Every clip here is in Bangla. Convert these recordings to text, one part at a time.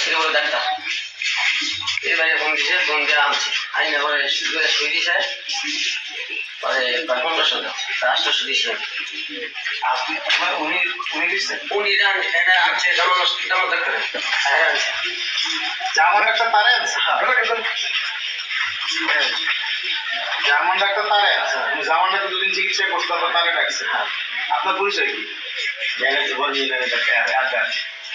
শ্রীপুরে ডাক্তার এবারে ফোন দিছে ফোন দিয়ে আনছি। আইনা পরে শুয়ে দিছে পরে পনেরোশো দাও দিছে উনি উনি এটা আনছে জামান জামান ডাক্তারে হ্যাঁ জার্মান ডাক্তার তারে আছে। জার্মান ডাক্তার তারে আছে। জার্মান ডাক্তার দুদিন চিকিৎসা করতে তারপর তারে ডাকছে। আপনার পরিচয় কি?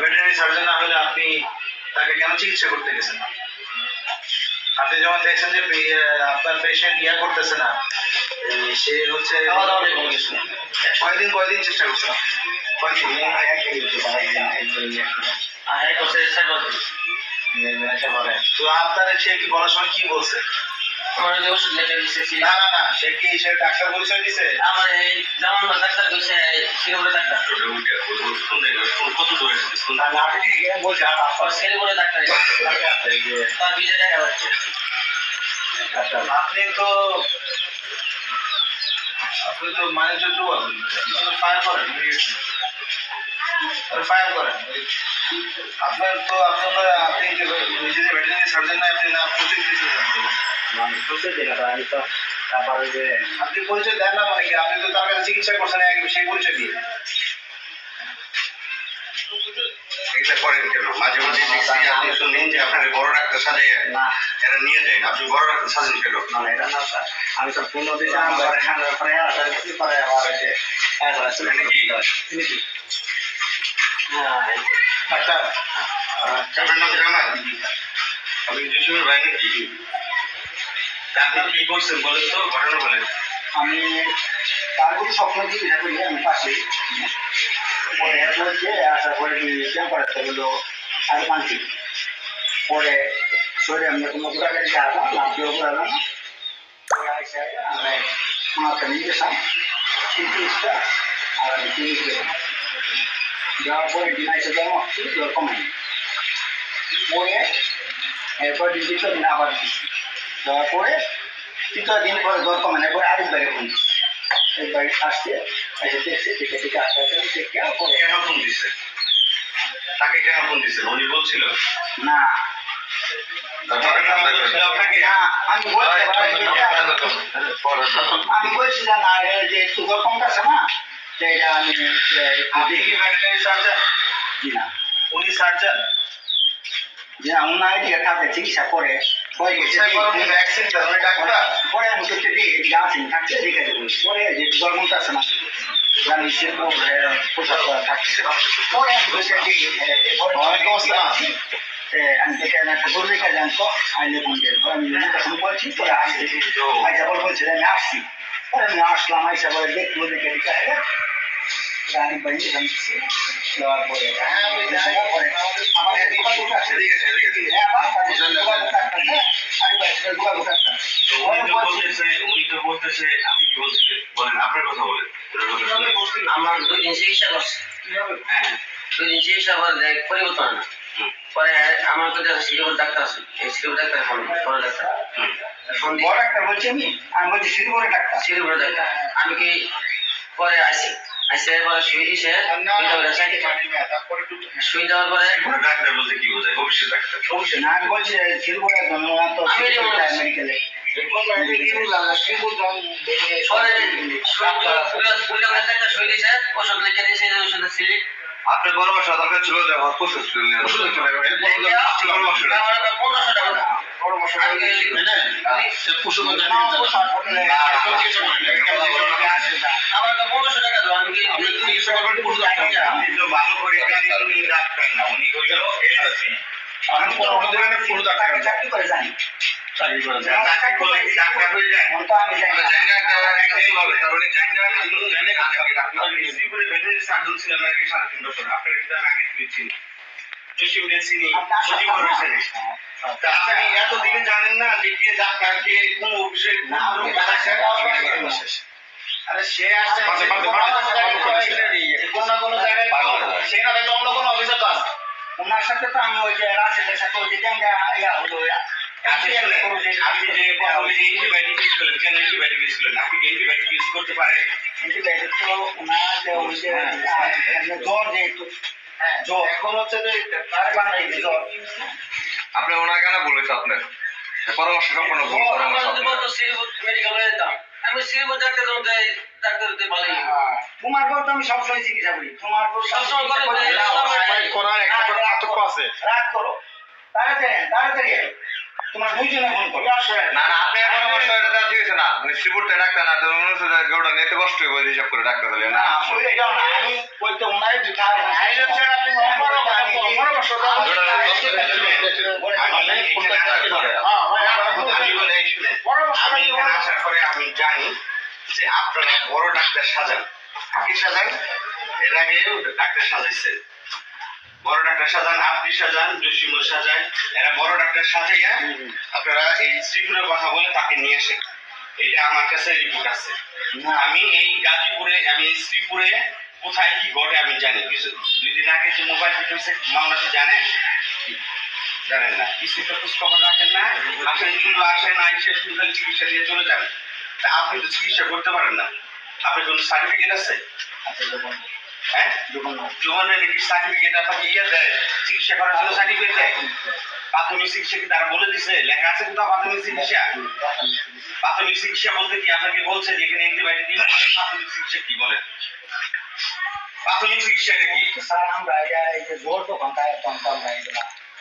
ভেটেরিনারি সার্জন না হলে আপনি তাকে কেন চিকিৎসা করতে গেছেন? আপনি যখন দেখছেন যে আপনার পেশেন্ট ইয়া করতেছে না সে হচ্ছে। কয়দিন কয়দিন চেষ্টা করছেন আপনি? কয়দিন আর হ্যাঁ করছে সাইড তো আপনার সে কি বলার সময় কি বলছে? আমার যে ওষুধ লেখা দিচ্ছে না না না সে কি সে ডাক্তার পরিচয় দিছে? আমার এই জামান ডাক্তার কইছে শ্রীপুরে ডাক্তার। না, আপনি আর আপনার শ্রীপুরে ডাক্তার তার বিজে দেখা যাচ্ছে। আপনি তো আপনি ফায়ার করেন ফায়ার করেন আপনার তো আপনার আপনি যে নিজে যে ভেটেরিনারি সার্জন না আপনি না পরিচয় দিয়েছেন তারপরে যে আপনি পরিচয় দেন না মানে কি আপনি তো তার কাছে চিকিৎসা করছেন সেই পরিচয় দিয়ে এটা করেন কেন মাঝে মাঝে দেখছি আপনি শুনলেন যে আপনার বড় ডাক্তার সাজাই এরা নিয়ে যায় আপনি বড় ডাক্তার সাজেন কেন না এটা না স্যার আমি তো পূর্ণ দিয়েছিলাম পরে খানার পরে আসার পরে আবার যে কি কি ডাক্তার আপনার নাম জামাল আপনি জুসুমের ভাই নাকি তা আপনি কি করছেন বলেন তো, ঘটনা বলেন। আমি তার কিছু স্বপ্ন কি এটা করি, আমি পাশে। পরে আসার পরে টেম্পারেচার হলো সাড়ে পাঁচ পরে শরীরে আমি কোনো গোটাকাটি আসলাম লাভটিও করালাম পরে আসে আমি ওনাকে নিয়ে গেছিলাম চিকিৎসা আর আমি গেলাম যাওয়ার পরে দিন এসে মারছি জ্বর পরে এরপর দ্বিতীয় আবার দিচ্ছি দেওয়ার পরে তৃতীয় দিন পরে জ্বর কমে না পরে আরেকবারে ফোন একবার আসছে এসে দেখছে দেখে দেখে আস্তে আস্তে দেখে পরে কেন ফোন দিছে? তাকে কেন ফোন দিছে? উনি বলছিল? না। তারপরে আমরা বলছিল আপনাকে না আমি বলছিলাম না যে কমতেছে না সেটা আমি আপনি কি ভেটেরিনারি সার্জন জি না। উনি সার্জন? জি না চিকিৎসা করে পরে ভ্যাকসিন উনি ডাক্তার পরে আমি করতে দিই এদিকে আসেন থাকছে? দেবো পরে যে জ্বর কমতেছে না আমি পরে দেখে না? ঠাকুর দেখে জানতো আইলে ফোন দিয়ে। আমি তখন বলছি পরে আসছি। আইসা বল বলছিল আমি আসছি। পরে আমি আসলাম, আইসা বলে দেখল দেখে। দেখে হ্যাঁ গাড়ি বাড়ি। আমার দুই ডাক্তার আছে এই আমি বলছি শ্রীপুরে ডাক্তার শ্রীপুর ডাক্তার আমি কি পরে আসি? আসে পরে শুই দিছে শুই দেওয়ার পরে ডাক্তার বলতে কি বোঝায়? ভবিষ্যৎ ডাক্তার। অবশ্যই না আমি বলছি শ্রীপুরে একদম তো আমি এটা বলছি। মেডিকেলে পরে দুইটা করে একটা শুই দিছে ওষুধ লিখে দিয়েছে ওষুধের সিলিপ আপনার পরামর্শ দরকার ছিল যে আমার প্রসেস ছিল না ওষুধ দিতে হবে। এরপর পরামর্শ দাও আমি কি আপনি তো ভালো করে জানেন ডাক্তার না উনি হইল এলআরসি আমি পরামর্শ দেবেন ফুল ডাক্তার চাকরি করে জানি চাকরি করে দেন। ডাক্তার বলে ডাক্তার হয়ে যায় তো আমি জানি জানি না একটা হবে তাহলে জানি না জানি না ডাক্তার রিসিভ করে ভেতরে সার্জন ছিলেন আগে সাড়ে তিন বছর আপনার কিন্তু আগে দিচ্ছি জসিমকে চিনি মুজিবুর হোসেনে তা আপনি এতদিন জানেন না যে কে ডাক্তার কোন অফিসে কোন সে আসছে পাশে, সে পাশে, কোনো পাশে, কোনো জায়গায় পাশে, পাশে। তো কোনো না কোনো জায়গায় পাগল তো- হয়ে যায়। সে না থাকলে অন্য কোনো অফিসে তো আছে। ওনার সাথে তো আমি ওই যে রাশেদের সাথে ওই যে ট্যাঙ্গা ইয়া হলো আপনি শুনেন, আপনি যে আপনি যে অ্যান্টিবায়োটিক ইউজ করলেন কেন অ্যান্টিবায়োটিক ইউজ করলেন? আপনি অ্যান্টিবায়োটিক ইউজ করতে পারেন অ্যান্টিবায়োটিক তো ওনার যে ওই যে জ্বর যে হ্যাঁ জ্বর। এখন হচ্ছে যে তার বাংলায় জ্বর। আপনি ওনার কেন বলেছে আপনার? পরামর্শ সম্পূর্ণ ভুল পরামর্শ মেডিকেলে যেতাম আমি শ্রীপুর ডাক্তার দেয় ডাক্তার দিতে ভালোই তোমার পর তো আমি সবসময় চিকিৎসা করি তোমার পর সবসময় করে, করার একটা করে পার্থক্য আছে। রাগ করো তাড়াতাড়ি তাড়াতাড়ি। তোমরা দুইজনে ফোন করো না না আপনি এখন আমার শরীরে দেওয়া ঠিক না মানে শ্রীপুরতে ডাক্তার না তো মনে হচ্ছে ওটা নিতে কষ্ট হইব হিসাব করে ডাক্তার দিলে না আসলে এটাও না আমি বলতে ওনারে দুটা আপনি আমি বলে এই আমি এখানে আসার পরে আমি জানি যে আপনারা বড় ডাক্তার সাজান। কি সাজান? এর আগেও ডাক্তার সাজাইছে। বড় ডাক্তার সাজান আপনি সাজান জসিমুল সাজান এরা বড় ডাক্তার সাজাইয়া আপনারা এই শ্রীপুরের কথা বলে তাকে নিয়ে আসেন। এটা আমার কাছে রিপোর্ট আছে। না। আমি এই গাজীপুরে আমি এই শ্রীপুরে কোথায় কি ঘটে আমি জানি। কিছু দুই দিন আগে যে মোবাইল মামলাটি জানেন? জানেন না। কিছু তো খোঁজ খবর রাখেন না। আসেন শুধু আসেন আইসে খালি চিকিৎসা দিয়ে চলে যান। তা আপনি তো চিকিৎসা করতে পারেন না। আপনার কোনো সার্টিফিকেট আছে? আচ্ছা হ্যাঁ? যখন জীবনের সার্টিফিকেট আপনাকে ইয়ে দেয়? চিকিৎসা করার জন্য সার্টিফিকেট দেয়? প্রাথমিক চিকিৎসা কি তারা বলে দিছে? লেখা আছে কোথাও প্রাথমিক চিকিৎসা? প্রাথমিক চিকিৎসা বলতে কি আপনাকে বলছে যে এখানে অ্যান্টিবায়োটিক দিলে প্রাথমিক চিকিৎসা কি বলেন প্রাথমিক চিকিৎসা এটা কি? স্যার আমরা এই যে জোর তাই তো আমরা এটা ইউজ করি